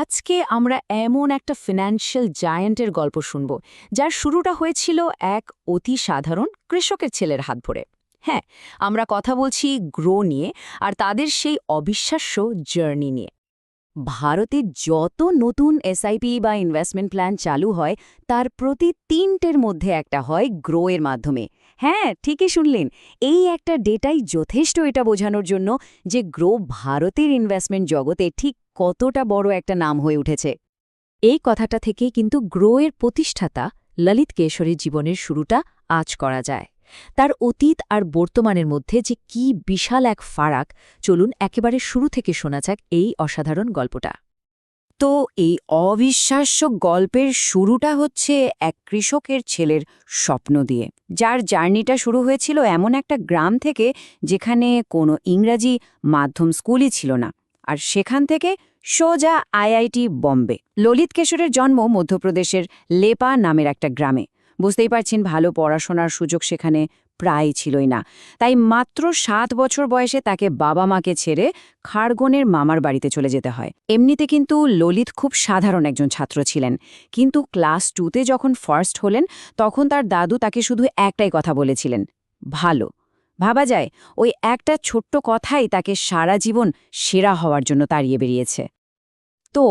আজকে আমরা এমন একটা ফিনান্সিয়াল জায়ান্টের গল্প শুনব, যার শুরুটা হয়েছিল এক অতি সাধারণ কৃষকের ছেলের হাত ধরে। হ্যাঁ আমরা কথা বলছি গ্রো নিয়ে আর তাদের সেই অবিশ্বাস্য জার্নি নিয়ে। ভারতে যত নতুন এসআইপি বা ইনভেস্টমেন্ট প্ল্যান চালু হয়, তার প্রতি তিনটের মধ্যে একটা হয় গ্রো এর মাধ্যমে। হ্যাঁ ঠিকই শুনলেন। এই একটা ডেটাই যথেষ্ট এটা বোঝানোর জন্য যে গ্রো ভারতের ইনভেস্টমেন্ট জগতে ঠিক কতটা বড় একটা নাম হয়ে উঠেছে। এই কথাটা থেকে কিন্তু গ্রো এর প্রতিষ্ঠাতা ললিত কেশরীর জীবনের শুরুটা আজ করা যায়। তার অতীত আর বর্তমানের মধ্যে যে কি বিশাল এক ফারাক, চলুন একেবারে শুরু থেকে শোনা যাক এই অসাধারণ গল্পটা। তো এই অবিশ্বাস্য গল্পের শুরুটা হচ্ছে এক কৃষকের ছেলের স্বপ্ন দিয়ে। যার জার্নিটা শুরু হয়েছিল এমন একটা গ্রাম থেকে যেখানে কোনো ইংরাজি মাধ্যম স্কুলই ছিল না। আর সেখান থেকে সোজা আইআইটি বম্বে। ললিত কেশরের জন্ম মধ্যপ্রদেশের লেপা নামের একটা গ্রামে। বুঝতেই পারছেন ভালো পড়াশোনার সুযোগ সেখানে প্রায় ছিলই না। তাই মাত্র সাত বছর বয়সে তাকে বাবা মাকে ছেড়ে খাড়গনের মামার বাড়িতে চলে যেতে হয়। এমনিতে কিন্তু ললিত খুব সাধারণ একজন ছাত্র ছিলেন। কিন্তু ক্লাস টুতে যখন ফার্স্ট হলেন, তখন তার দাদু তাকে শুধু একটাই কথা বলেছিলেন, ভালো। ভাবা যায়, ওই একটা ছোট্ট কথাই তাকে সারা জীবন সেরা হওয়ার জন্য তাড়িয়ে বেরিয়েছে তো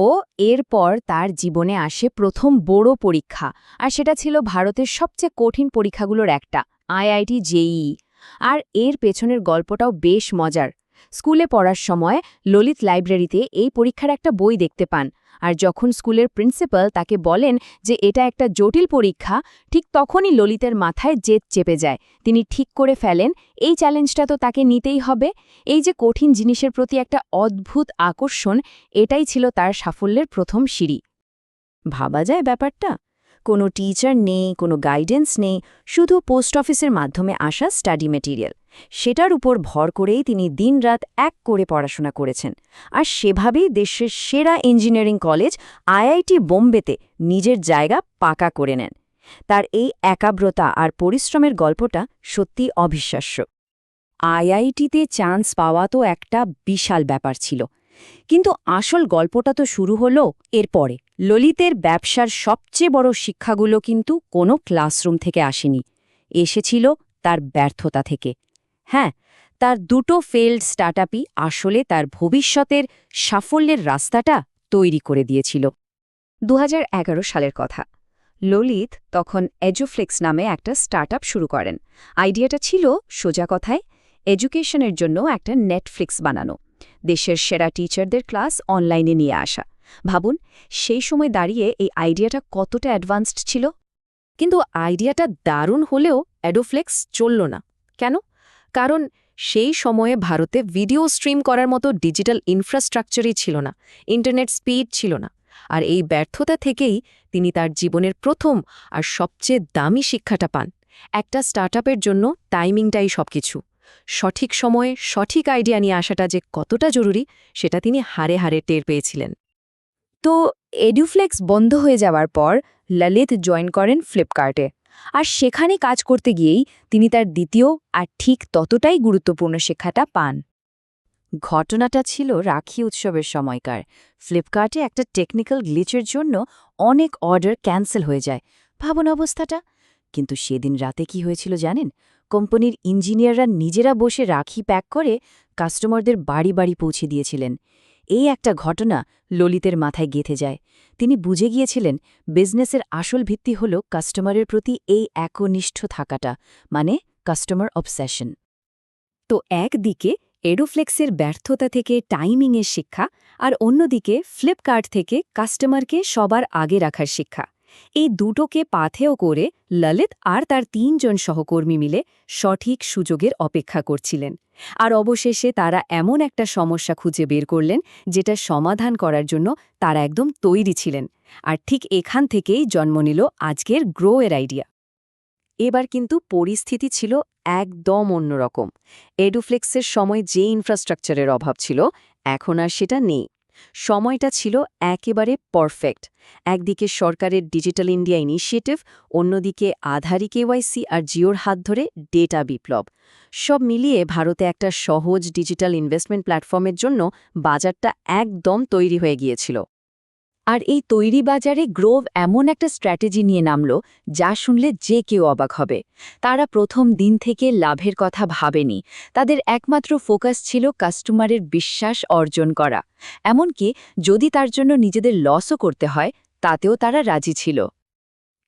এরপর তার জীবনে আসে প্রথম বড় পরীক্ষা, আর সেটা ছিল ভারতের সবচেয়ে কঠিন পরীক্ষাগুলোর একটা। আইআইটি জেই। আর এর পেছনের গল্পটাও বেশ মজার। স্কুলে পড়ার সময় ললিত লাইব্রেরিতে এই পরীক্ষার একটা বই দেখতে পান। আর যখন স্কুলের প্রিন্সিপাল তাকে বলেন যে এটা একটা জটিল পরীক্ষা, ঠিক তখনই ললিতের মাথায় জেদ চেপে যায়। তিনি ঠিক করে ফেলেন, এই চ্যালেঞ্জটা তো তাকে নিতেই হবে। এই যে কঠিন জিনিসের প্রতি একটা অদ্ভুত আকর্ষণ, এটাই ছিল তার সাফল্যের প্রথম সিঁড়ি। ভাবা যায় ব্যাপারটা? কোনো টিচার নেই, কোনো গাইডেন্স নেই, শুধু পোস্ট অফিসের মাধ্যমে আসা স্টাডি মেটেরিয়াল সেটার উপর ভর করেই তিনি দিনরাত এক করে পড়াশোনা করেছেন। আর সেভাবেই দেশের সেরা ইঞ্জিনিয়ারিং কলেজ আইআইটি বোম্বেতে নিজের জায়গা পাকা করে নেন। তার এই একাগ্রতা আর পরিশ্রমের গল্পটা সত্যি অবিশ্বাস্য। আইআইটিতে চান্স পাওয়া তো একটা বিশাল ব্যাপার ছিল। কিন্তু আসল গল্পটা তো শুরু হলো এরপরে। ললিতের ব্যবসার সবচেয়ে বড় শিক্ষাগুলো কিন্তু কোনো ক্লাসরুম থেকে আসেনি। এসেছিল তার ব্যর্থতা থেকে। হ্যাঁ তার দুটো ফেল্ড স্টার্টআপই আসলে তার ভবিষ্যতের সাফল্যের রাস্তাটা তৈরি করে দিয়েছিল। দু হাজার এগারো সালের কথা। ললিত তখন এজুফ্লেক্স নামে একটা স্টার্টআপ শুরু করেন। আইডিয়াটা ছিল সোজা কথায়, এডুকেশনের জন্য একটা নেটফ্লিক্স বানানো, দেশের সেরা টিচারদের ক্লাস অনলাইনে নিয়ে আসা। ভাবুন, সেই সময় দাঁড়িয়ে এই আইডিয়াটা কতটা অ্যাডভান্সড ছিল? কিন্তু আইডিয়াটা দারুণ হলেও অ্যাডোফ্লেক্স চলল না। কেন? কারণ সেই সময়ে ভারতে ভিডিও স্ট্রিম করার মতো ডিজিটাল ইনফ্রাস্ট্রাকচারই ছিল না, ইন্টারনেট স্পিড ছিল না। আর এই ব্যর্থতা থেকেই তিনি তার জীবনের প্রথম আর সবচেয়ে দামি শিক্ষাটা পান। একটা স্টার্টআপের জন্য টাইমিংটাই সবকিছু। সঠিক সময়ে সঠিক আইডিয়া নিয়ে আসাটা যে কতটা জরুরি, সেটা তিনি হারে হারে টের পেয়েছিলেন। তো এডুফ্লেক্স বন্ধ হয়ে যাওয়ার পর ললিত জয়েন করেন ফ্লিপকার্টে আর সেখানে কাজ করতে গিয়েই তিনি তার দ্বিতীয় আর ঠিক ততটাই গুরুত্বপূর্ণ শিক্ষাটা পান। ঘটনাটা ছিল রাখি উৎসবের সময়কার। ফ্লিপকার্টে একটা টেকনিক্যাল গ্লিচের জন্য অনেক অর্ডার ক্যান্সেল হয়ে যায়। ভাবন অবস্থাটা। কিন্তু সেদিন রাতে কি হয়েছিল জানেন? কোম্পানির ইঞ্জিনিয়াররা নিজেরা বসে রাখি প্যাক করে কাস্টমারদের বাড়ি বাড়ি পৌঁছে দিয়েছিলেন। এই একটা ঘটনা ললিতের মাথায় গেঁথে যায়। তিনি বুঝে গিয়েছিলেন, বিজনেসের আসল ভিত্তি হল কাস্টমারের প্রতি এই একনিষ্ঠ থাকাটা মানে কাস্টমার অবসেশন তো একদিকে এডোফ্লেক্সের ব্যর্থতা থেকে টাইমিংয়ের শিক্ষা আর অন্যদিকে ফ্লিপকার্ট থেকে কাস্টমারকে সবার আগে রাখার শিক্ষা। এই দুটোকে পাথেয় করে ললিত আর তার তিনজন সহকর্মী মিলে সঠিক সুযোগের অপেক্ষা করছিলেন। আর অবশেষে তারা এমন একটা সমস্যা খুঁজে বের করলেন, যেটা সমাধান করার জন্য তারা একদম তৈরি ছিলেন। আর ঠিক এখান থেকেই জন্ম নিল আজকের গ্রো এর আইডিয়া। এবার কিন্তু পরিস্থিতি ছিল একদম অন্যরকম। এডুফ্লেক্সের সময় যে ইনফ্রাস্ট্রাকচারের অভাব ছিল, এখন আর সেটা নেই। সময়টা ছিল একেবারে পারফেক্ট একদিকে সরকারের ডিজিটাল ইন্ডিয়া ইনিশিয়েটিভ অন্যদিকে আধারি কেওয়াইসি আর জিওর হাত ধরে ডেটা বিপ্লব সব মিলিয়ে ভারতে একটা সহজ ডিজিটাল ইনভেস্টমেন্ট প্ল্যাটফর্মের জন্য বাজারটা একদম তৈরি হয়ে গিয়েছিল। আর এই তৈরি বাজারে গ্রোভ এমন একটা স্ট্র্যাটেজি নিয়ে নামল, যা শুনলে যে কেউ অবাক হবে। তারা প্রথম দিন থেকে লাভের কথা ভাবেনি। তাদের একমাত্র ফোকাস ছিল কাস্টমারের বিশ্বাস অর্জন করা। এমনকি যদি তার জন্য নিজেদের লসও করতে হয়, তাতেও তারা রাজি ছিল।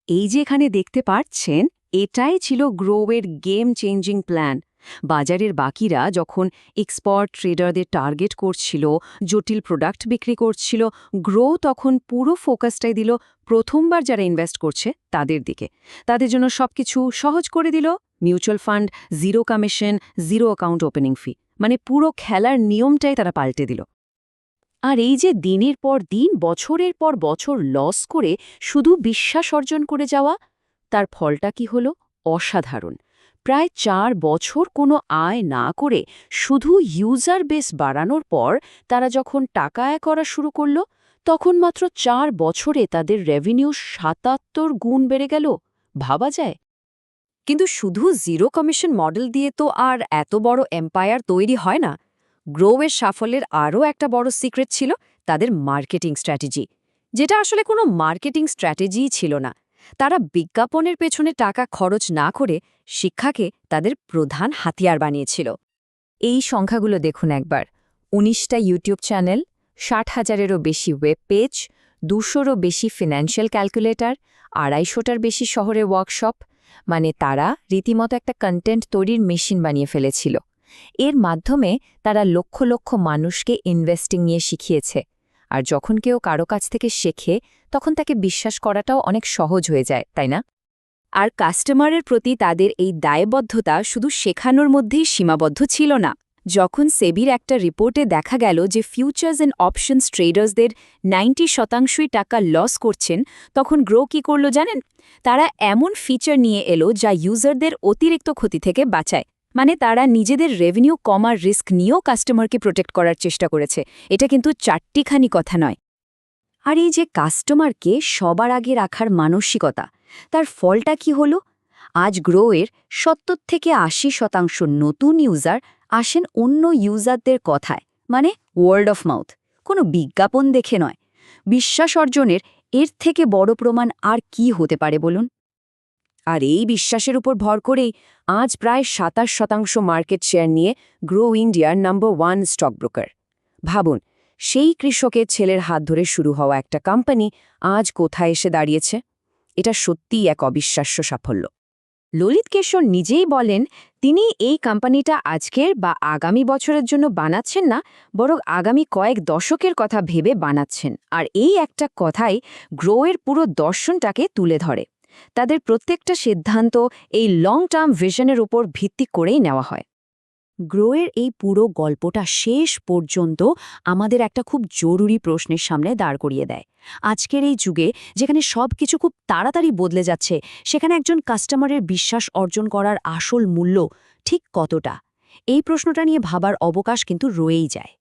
এই যে এখানে দেখতে পাচ্ছেন এটাই ছিল গ্রোভের গেম চেঞ্জিং প্ল্যান বাজারের বাকিরা যখন এক্সপোর্ট ট্রেডারদের টার্গেট করছিল, জটিল প্রোডাক্ট বিক্রি করছিল গ্রো তখন পুরো ফোকাসটাই দিল প্রথমবার যারা ইনভেস্ট করছে তাদের দিকে। তাদের জন্য সবকিছু সহজ করে দিল mutual fund zero commission zero account opening fee মানে পুরো খেলার নিয়মটাই তারা পাল্টে দিল। আর এই যে দিনের পর দিন, বছরের পর বছর লস করে শুধু বিশ্বাস অর্জন করে যাওয়া, তার ফলটা কি হলো? অসাধারণ। প্রায় চার বছর কোনো আয় না করে শুধু ইউজার বেস বাড়ানোর পর তারা যখন টাকা আয় করা শুরু করল, তখন মাত্র চার বছরে তাদের রেভিনিউ সাতাত্তর গুণ বেড়ে গেল। ভাবা যায়? কিন্তু শুধু জিরো কমিশন মডেল দিয়ে তো আর এত বড় এম্পায়ার তৈরি হয় না। গ্রোওয়ের সাফল্যের আরও একটা বড় সিক্রেট ছিল তাদের মার্কেটিং স্ট্র্যাটেজি যেটা আসলে কোনো মার্কেটিং স্ট্র্যাটেজিই ছিল না। তারা বিজ্ঞাপনের পেছনে টাকা খরচ না করে শিক্ষাকে তাদের প্রধান হাতিয়ার বানিয়েছিল। এই সংখ্যাগুলো দেখুন একবার। উনিশটা ইউটিউব চ্যানেল, ষাট হাজারেরও বেশি ওয়েব পেজ, দুশোরও বেশি ফিনান্সিয়াল ক্যালকুলেটর, আড়াইশোটার বেশি শহরে ওয়ার্কশপ মানে তারা রীতিমতো একটা কন্টেন্ট তৈরির মেশিন বানিয়ে ফেলেছিল। এর মাধ্যমে তারা লক্ষ লক্ষ মানুষকে ইনভেস্টিং নিয়ে শিখিয়েছে। আর যখন কেউ কারও কাছ থেকে শেখে, তখন তাকে বিশ্বাস করাটাও অনেক সহজ হয়ে যায়, তাই না? আর কাস্টমারের প্রতি তাদের এই দায়বদ্ধতা শুধু শেখানোর মধ্যেই সীমাবদ্ধ ছিল না। যখন সেবির একটা রিপোর্টে দেখা গেল যে ফিউচার্স অ্যান্ড অপশনস ট্রেডার্সদের নাইনটি শতাংশই টাকা লস করছেন, তখন গ্রো কি করল জানেন? তারা এমন ফিচার নিয়ে এলো যা ইউজারদের অতিরিক্ত ক্ষতি থেকে বাঁচায়। মানে তারা নিজেদের রেভিনিউ কমার রিস্ক নিয়েও কাস্টমারকে প্রোটেক্ট করার চেষ্টা করেছে। এটা কিন্তু চারটিখানি কথা নয়। আর এই যে কাস্টমারকে সবার আগে রাখার মানসিকতা, তার ফলটা কি হলো? আজ গ্রোয়ের সত্তর থেকে আশি শতাংশ নতুন ইউজার আসেন অন্য ইউজারদের কথায় মানে ওয়ার্ড অফ মাউথ কোনো বিজ্ঞাপন দেখে নয়। বিশ্বাস অর্জনের এর থেকে বড় প্রমাণ আর কি হতে পারে বলুন? আর এই বিশ্বাসের উপর ভর করেই আজ প্রায় সাতাশ শতাংশ মার্কেট শেয়ার নিয়ে গ্রো ইন্ডিয়ার নাম্বার ওয়ান স্টক ব্রোকার ভাবুন, সেই কৃষকের ছেলের হাত ধরে শুরু হওয়া একটা কোম্পানি আজ কোথায় এসে দাঁড়িয়েছে? এটা সত্যিই এক অবিশ্বাস্য সাফল্য। ললিত কেশর নিজেই বলেন, তিনি এই কোম্পানিটা আজকের বা আগামী বছরের জন্য বানাচ্ছেন না, বরং আগামী কয়েক দশকের কথা ভেবে বানাচ্ছেন। আর এই একটা কথাই গ্রোয়ের পুরো দর্শনটাকে তুলে ধরে। তাদের প্রত্যেকটা সিদ্ধান্ত এই লং টার্ম ভিশনের উপর ভিত্তি করেই নেওয়া হয়। গ্রোয়ের এই পুরো গল্পটা শেষ পর্যন্ত আমাদের একটা খুব জরুরি প্রশ্নের সামনে দাঁড় করিয়ে দেয়। আজকের এই যুগে যেখানে সব কিছু খুব তাড়াতাড়ি বদলে যাচ্ছে, সেখানে একজন কাস্টমারের বিশ্বাস অর্জন করার আসল মূল্য ঠিক কতটা? এই প্রশ্নটা নিয়ে ভাবার অবকাশ কিন্তু রয়েই যায়।